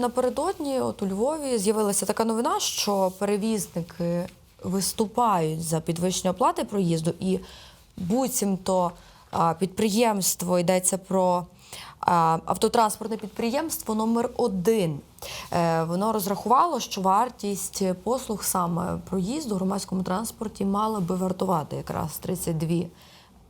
Напередодні, от у Львові, з'явилася така новина, що перевізники виступають за підвищення оплати проїзду, і буцімто підприємство йдеться про автотранспортне підприємство номер один. Е, Воно розрахувало, що вартість послуг саме проїзду в громадському транспорті мала би вартувати якраз 32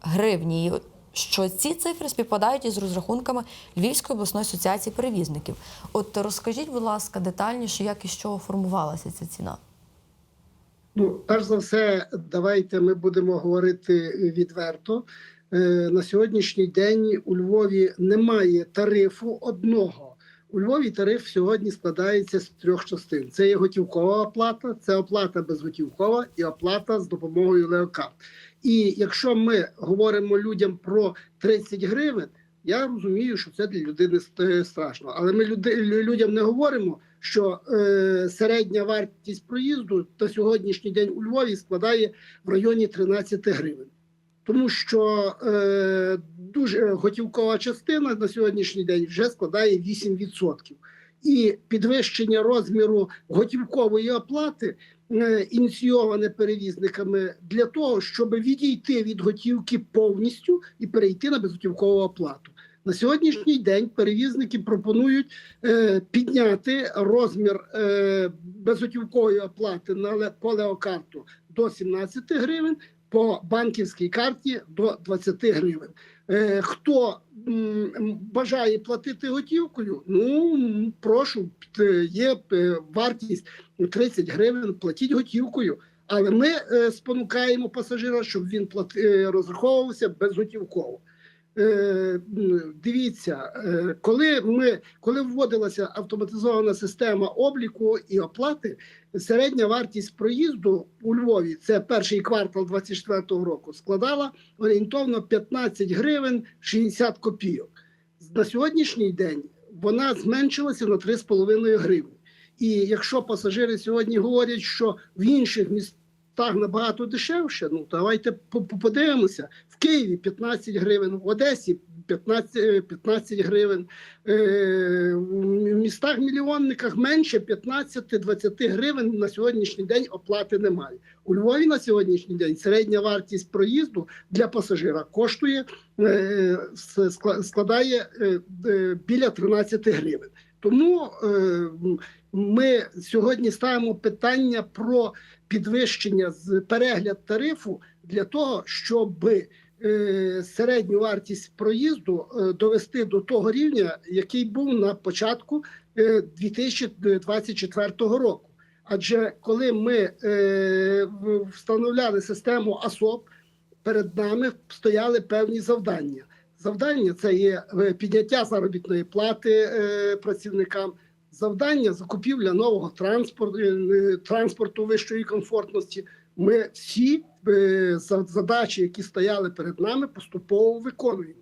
гривні. Що ці цифри співпадають із розрахунками Львівської обласної асоціації перевізників. От розкажіть, будь ласка, детальніше, як і з чого формувалася ця ціна. Ну, перш за все, давайте ми будемо говорити відверто. Е, На сьогоднішній день у Львові немає тарифу одного. У Львові тариф сьогодні складається з трьох частин: це є готівкова оплата, це оплата безготівкова і оплата з допомогою леокарт. І якщо ми говоримо людям про 30 гривень, я розумію, що це для людини страшно. Але ми люди, людям не говоримо, що е, середня вартість проїзду на сьогоднішній день у Львові складає в районі 13 гривень. Тому що е, дуже готівкова частина на сьогоднішній день вже складає 8%. І підвищення розміру готівкової оплати е, ініційоване перевізниками для того, щоб відійти від готівки повністю і перейти на безготівкову оплату. На сьогоднішній день перевізники пропонують е, підняти розмір е, безготівкової оплати на по леокарту до 17 гривень, по банківській карті до 20 гривень. Е, хто м, бажає платити готівкою, ну прошу, є е, вартість 30 гривень, платіть готівкою. Але ми е, спонукаємо пасажира, щоб він плати, е, розраховувався безготівково. Е, дивіться, е, коли ми коли вводилася автоматизована система обліку і оплати, середня вартість проїзду у Львові це перший квартал 24-го року складала орієнтовно 15 гривень 60 копійок. На сьогоднішній день вона зменшилася на 3,5 гривні. І якщо пасажири сьогодні говорять, що в інших містах набагато дешевше, ну давайте по- по- подивимося. В Києві 15 гривень, в Одесі 15, е, 15 гривень, е, в містах мільйонниках менше 15-20 гривень на сьогоднішній день оплати немає. У Львові на сьогоднішній день середня вартість проїзду для пасажира коштує е, скла- складає е, е, біля 13 гривень. Тому е, ми сьогодні ставимо питання про підвищення з перегляд тарифу для того, щоб е, середню вартість проїзду е, довести до того рівня, який був на початку е, 2024 року. Адже коли ми е, встановляли систему АСОП, перед нами стояли певні завдання. Завдання це є е, підняття заробітної плати е, працівникам, завдання закупівля нового транспорту, е, транспорту вищої комфортності. Ми всі задачі, які стояли перед нами, поступово виконуємо.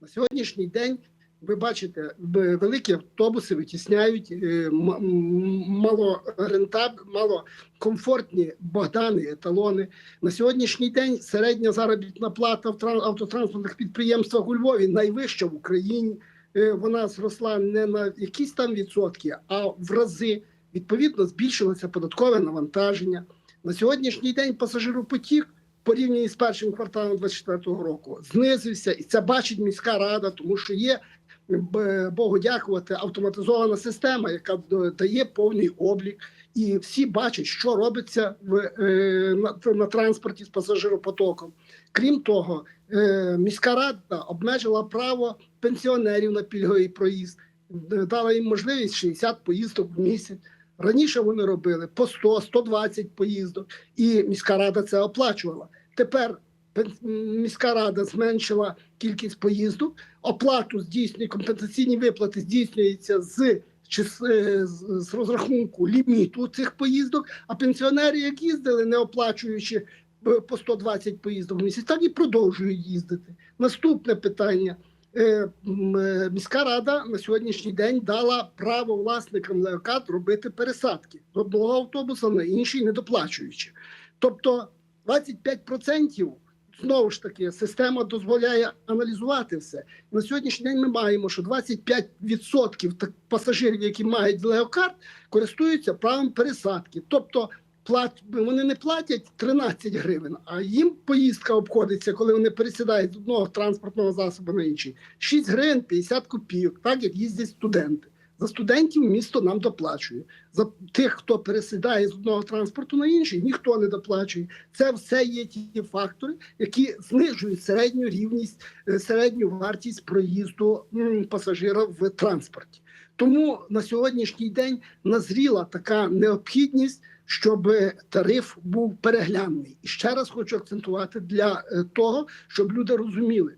На сьогоднішній день ви бачите, великі автобуси витісняють е, м- м- малорентаб, малокомфортні Богдани, еталони. На сьогоднішній день середня заробітна плата в тран- автотранспортних підприємствах у Львові найвища в Україні. Е, Вона зросла не на якісь там відсотки, а в рази. Відповідно, збільшилося податкове навантаження. На сьогоднішній день пасажиропотік порівняно з першим кварталом 2024 року знизився, і це бачить міська рада, тому що є Богу дякувати, автоматизована система, яка дає повний облік, і всі бачать, що робиться в е, на, на транспорті з пасажиропотоком. Крім того, е, міська рада обмежила право пенсіонерів на пільговий проїзд, дала їм можливість 60 поїздок в місяць. Раніше вони робили по 100-120 поїздок, і міська рада це оплачувала. Тепер міська рада зменшила кількість поїздок, оплату здійснює компенсаційні виплати здійснюються з чис- е, з розрахунку ліміту цих поїздок. А пенсіонери, як їздили, не оплачуючи е, по 120 поїздок в місяць, так і продовжують їздити. Наступне питання. Е, Міська рада на сьогоднішній день дала право власникам леокат робити пересадки з одного автобуса на інший, не доплачуючи. Тобто 25% знову ж таки система дозволяє аналізувати все. На сьогоднішній день ми маємо, що 25% так- пасажирів, які мають леокарт, користуються правом пересадки. Тобто плат, вони не платять 13 гривень, а їм поїздка обходиться, коли вони пересідають з одного транспортного засобу на інший. 6 гривень 50 копійок, так як їздять студенти. За студентів місто нам доплачує. За тих, хто пересідає з одного транспорту на інший, ніхто не доплачує. Це все є ті фактори, які знижують середню рівність, е, середню вартість проїзду пасажира в транспорті. Тому на сьогоднішній день назріла така необхідність, щоб тариф був переглянений. І ще раз хочу акцентувати для е, того, щоб люди розуміли.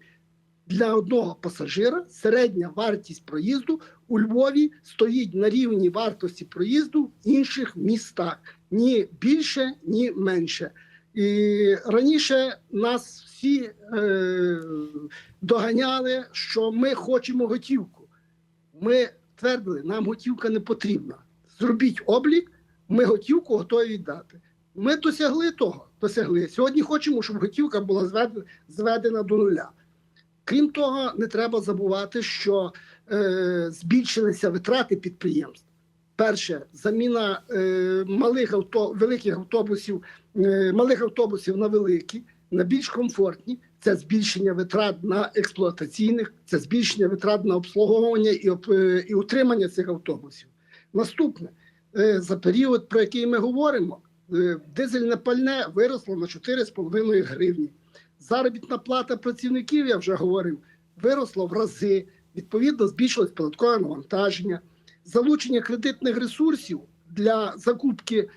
Для одного пасажира середня вартість проїзду у Львові стоїть на рівні вартості проїзду в інших містах ні більше, ні менше. І раніше нас всі е, доганяли, що ми хочемо готівку. Ми твердили, нам готівка не потрібна. Зробіть облік, ми готівку готові віддати. Ми досягли того. Досягли. Сьогодні хочемо, щоб готівка була зведена, до нуля. Крім того, не треба забувати, що е, збільшилися витрати підприємств. Перше, заміна е, малих авто, великих автобусів, е, малих автобусів на великі, на більш комфортні. Це збільшення витрат на експлуатаційних, це збільшення витрат на обслуговування і, е, і утримання цих автобусів. Наступне е, за період, про який ми говоримо, е, дизельне пальне виросло на 4,5 гривні. Заробітна плата працівників, я вже говорив, виросла в рази. Відповідно, збільшилось податкове навантаження, залучення кредитних ресурсів для закупки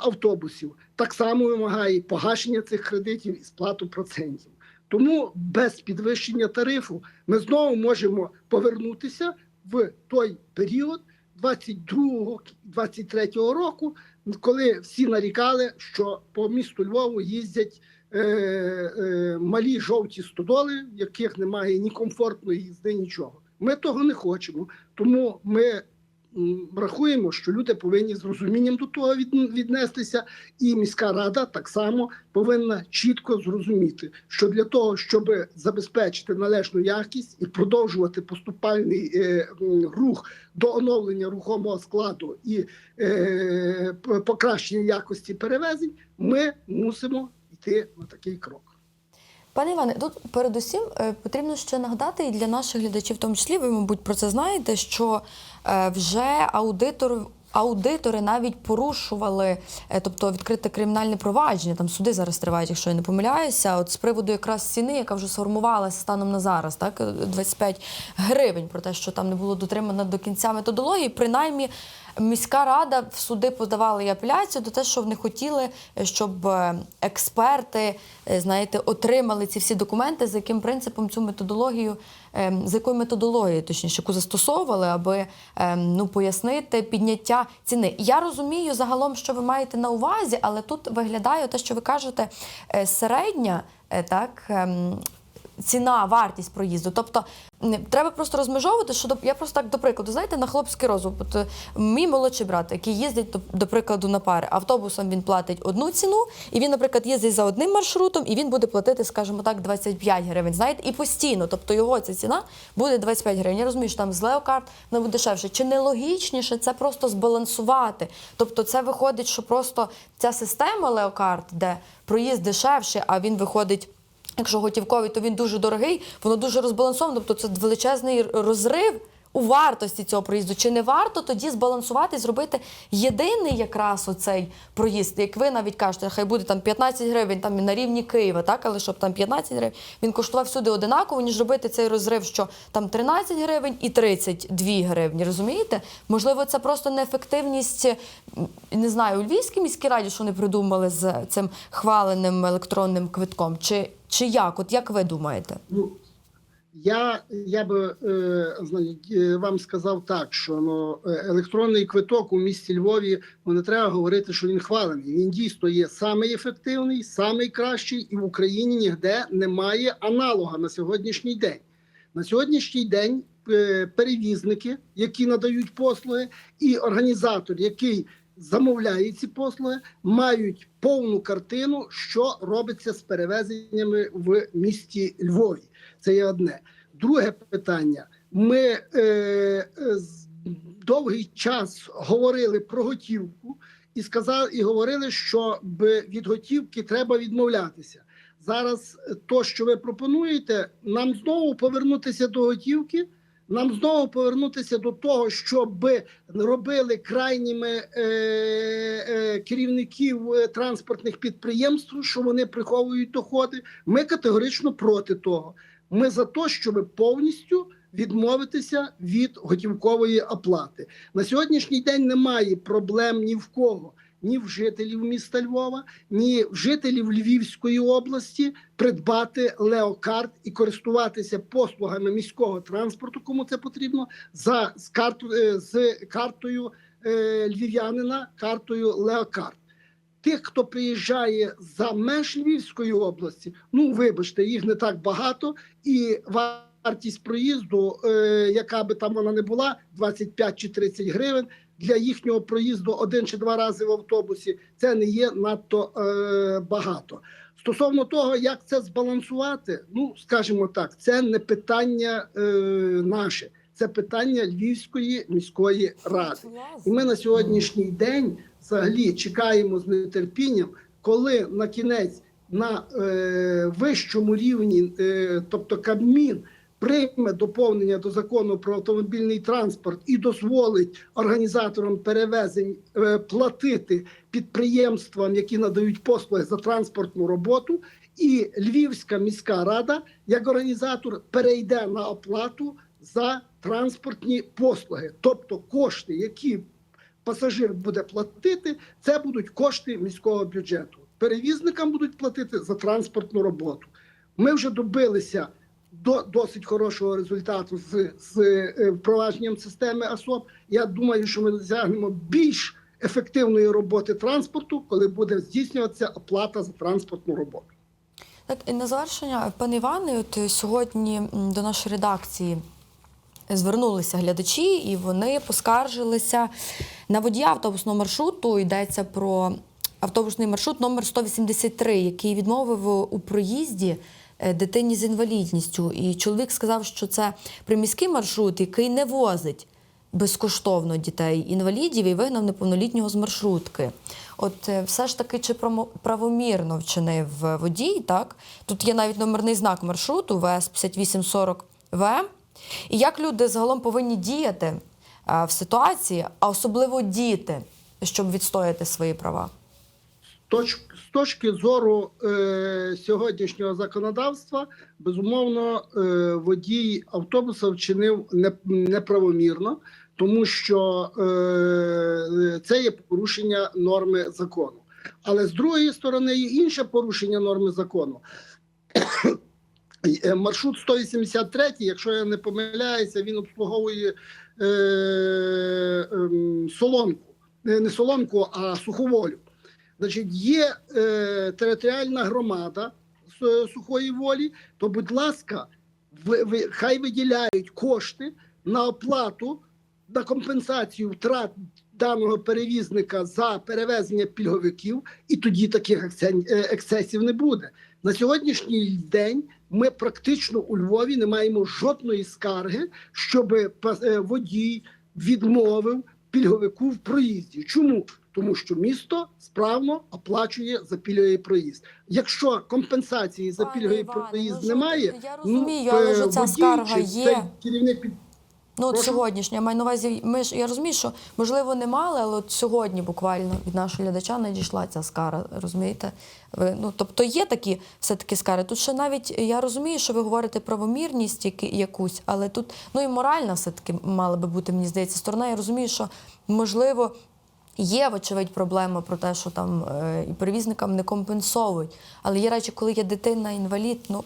автобусів так само вимагає погашення цих кредитів і сплату процентів. Тому без підвищення тарифу ми знову можемо повернутися в той період 22-23 року, коли всі нарікали, що по місту Львову їздять е, е, малі жовті стодоли, в яких немає ні комфортної їзди, нічого. Ми того не хочемо. Тому ми рахуємо, що люди повинні з розумінням до того від, віднестися, і міська рада так само повинна чітко зрозуміти, що для того, щоб забезпечити належну якість і продовжувати поступальний е, рух до оновлення рухомого складу і е, покращення якості перевезень, ми мусимо йти на такий крок. Пане Іване, тут передусім е, потрібно ще нагадати і для наших глядачів, в тому числі, ви, мабуть, про це знаєте, що е, вже аудитор. Аудитори навіть порушували, е, тобто відкрите кримінальне провадження. Там суди зараз тривають, якщо я не помиляюся. От з приводу якраз ціни, яка вже сформувалася станом на зараз, так е, 25 гривень, про те, що там не було дотримано до кінця методології. Принаймні, міська рада в суди подавали і апеляцію до те, що вони хотіли, е, щоб е, експерти, е, знаєте, отримали ці всі документи, за яким принципом цю методологію, ем, за якою методологією, точніше, яку застосовували, аби ем, ну, пояснити підняття ціни. Я розумію загалом, що ви маєте на увазі, але тут виглядає те, що ви кажете, середня, так. Ціна, вартість проїзду. Тобто треба просто розмежовувати, що я просто так до прикладу, знаєте, на хлопський розум. От, е, мій молодший брат, який їздить до, прикладу на пари, автобусом він платить одну ціну, і він, наприклад, їздить за одним маршрутом, і він буде платити, скажімо так, 25 гривень. Знаєте, і постійно. Тобто його ця ціна буде 25 гривень. Я розумію, що там з леокарт вона буде дешевше. Чи не логічніше це просто збалансувати? Тобто, це виходить, що просто ця система леокарт, де проїзд дешевше, а він виходить. Якщо готівковий, то він дуже дорогий, воно дуже розбалансовано. Тобто це величезний розрив у вартості цього проїзду. Чи не варто тоді збалансувати зробити єдиний якраз оцей проїзд? Як ви навіть кажете, хай буде там 15 гривень там на рівні Києва, так але щоб там 15 гривень він коштував всюди одинаково, ніж робити цей розрив, що там 13 гривень і 32 гривні. Розумієте? Можливо, це просто неефективність. Не знаю, у Львівській міській раді, що вони придумали з цим хваленим електронним квитком, чи, чи як? От як ви думаєте? Ну, я, я би е, е, вам сказав так, що ну, е, електронний квиток у місті Львові ну, не треба говорити, що він хвалений. Він дійсно є самий ефективний, самий кращий, і в Україні ніде немає аналога на сьогоднішній день. На сьогоднішній день е, перевізники, які надають послуги, і організатор, який замовляє ці послуги, мають повну картину, що робиться з перевезеннями в місті Львові. Це є одне. Друге питання. Ми е, е, довгий час говорили про готівку і сказали, і говорили, що від готівки треба відмовлятися. Зараз е, то, що ви пропонуєте, нам знову повернутися до готівки. Нам знову повернутися до того, щоб робили крайніми е, е, керівників е, транспортних підприємств, що вони приховують доходи. Ми категорично проти того. Ми за те, щоб повністю відмовитися від готівкової оплати. На сьогоднішній день немає проблем ні в кого, ні в жителів міста Львова, ні в жителів Львівської області придбати леокарт і користуватися послугами міського транспорту, кому це потрібно, за з, карту, е, з картою е, львів'янина, картою леокарт. Тих, хто приїжджає за меж Львівської області, ну вибачте, їх не так багато, і вартість проїзду, е, яка би там вона не була, 25 чи 30 гривень. Для їхнього проїзду один чи два рази в автобусі це не є надто е, багато. Стосовно того, як це збалансувати, ну скажімо так, це не питання е, наше, це питання Львівської міської ради. І ми на сьогоднішній день взагалі чекаємо з нетерпінням, коли на кінець на е, вищому рівні, е, тобто Кабмін, прийме доповнення до закону про автомобільний транспорт і дозволить організаторам перевезень е, платити підприємствам, які надають послуги за транспортну роботу, і Львівська міська рада як організатор перейде на оплату за транспортні послуги, тобто кошти, які пасажир буде платити, це будуть кошти міського бюджету. Перевізникам будуть платити за транспортну роботу. Ми вже добилися до досить хорошого результату з, з е, впровадженням системи АСОП. Я думаю, що ми досягнемо більш ефективної роботи транспорту, коли буде здійснюватися оплата за транспортну роботу. Так, і на завершення, пане Іване, от сьогодні до нашої редакції звернулися глядачі, і вони поскаржилися на водія автобусного маршруту. Йдеться про автобусний маршрут номер 183, який відмовив у проїзді дитині з інвалідністю. І чоловік сказав, що це приміський маршрут, який не возить безкоштовно дітей-інвалідів і вигнав неповнолітнього з маршрутки. От е, все ж таки, чи правомірно вчинив водій, так? Тут є навіть номерний знак маршруту ВС 5840 В. І як люди загалом повинні діяти в ситуації, а особливо діти, щоб відстояти свої права? Точ, з точки зору е, сьогоднішнього законодавства, безумовно, е, водій автобуса вчинив не, неправомірно, тому що е, це є порушення норми закону. Але з другої сторони є інше порушення норми закону. Е, Маршрут 183, якщо я не помиляюся, він обслуговує е, ем. Е, Не солонку, а суховолю. Значить, є е, територіальна громада е, сухої волі, то, будь ласка, ви, ви, хай виділяють кошти на оплату, на компенсацію втрат даного перевізника за перевезення пільговиків, і тоді таких ексцен- е, ексцесів не буде. На сьогоднішній день ми практично у Львові не маємо жодної скарги, щоб водій відмовив пільговику в проїзді. Чому? Тому що місто справно оплачує за пільговий проїзд. Якщо компенсації за пільговий Іване, проїзд ну, немає, я розумію, але ж ця скарга є. керівник під Ну, от Прошу? сьогоднішня, я маю на увазі, ми ж я розумію, що можливо не мали, але от сьогодні буквально від нашого глядача надійшла ця скара. Розумієте? Ви, ну, тобто є такі все-таки скари. Тут ще навіть я розумію, що ви говорите правомірність якусь, але тут ну і моральна все-таки мала би бути, мені здається, сторона. Я розумію, що можливо. Є, вочевидь, проблема про те, що там е, і перевізникам не компенсовують. Але є речі, коли є дитина, інвалід, ну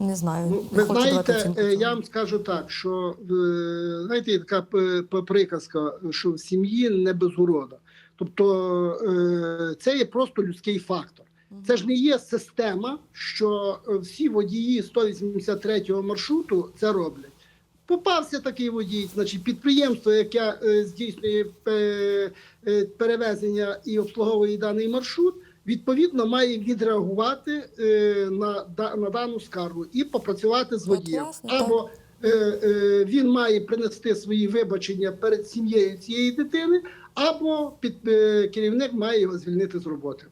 не знаю. Ну, ви хочу знаєте, е, я вам скажу так, що е, знаєте, є така п- приказка, що в сім'ї не без урода. Тобто е, це є просто людський фактор. Це ж не є система, що е, всі водії 183-го маршруту це роблять. Попався такий водій, значить підприємство, яке е, здійснює е, е, перевезення і обслуговує даний маршрут, відповідно має відреагувати е, на, на дану скаргу і попрацювати з водієм. Або е, е, він має принести свої вибачення перед сім'єю цієї дитини, або під, керівник має його звільнити з роботи.